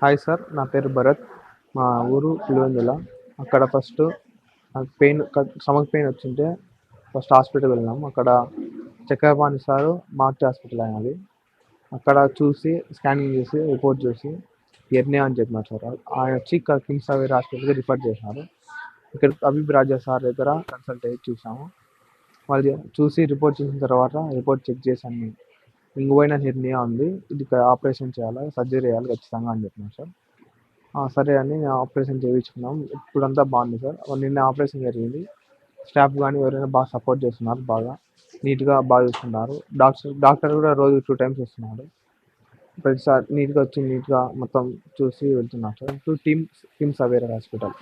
Hi sir నా పేరు భరత్. మా ఊరు పులివెందుల అక్కడ ఫస్ట్ నాకు పెయిన్ స్టమక్ పెయిన్ వచ్చింటే ఫస్ట్ హాస్పిటల్ వెళ్ళినాం అక్కడ చక్రపాణి సారు మార్చి హాస్పిటల్ అయినది. అక్కడ చూసి స్కానింగ్ చేసి రిపోర్ట్ చూసి ఎర్నే అని చెప్పినారు సార్ ఆయన వచ్చి ఇక్కడ కిమ్స్ అవేర్ హాస్పిటల్కి రిఫర్ చేసినారు. ఇక్కడ అబీబ్ రాజా సార్ దగ్గర కన్సల్ట్ అయ్యి చూసాము. వాళ్ళు చూసి రిపోర్ట్ చేసిన తర్వాత రిపోర్ట్ చెక్ చేసి ఇంగువైన హెర్నియా ఉంది. ఇది ఆపరేషన్ చేయాలి? సర్జరీ చేయాలి? ఖచ్చితంగా అని చెప్పినారు సార్. సరే అని ఆపరేషన్ చేయించుకున్నాం. ఇప్పుడంతా బాగుంది సార్. నిన్న ఆపరేషన్ జరిగింది. స్టాఫ్ కానీ ఎవరైనా బాగా సపోర్ట్ చేస్తున్నారు బాగా. నీట్గా బాగా చూస్తున్నారు. డాక్టర్ డాక్టర్ కూడా రోజు టూ టైమ్స్ వస్తున్నాడు. ప్రతిసారి నీట్గా వచ్చి నీట్గా మొత్తం చూసి వెళ్తున్నారు sir. Two teams teams aware hospital.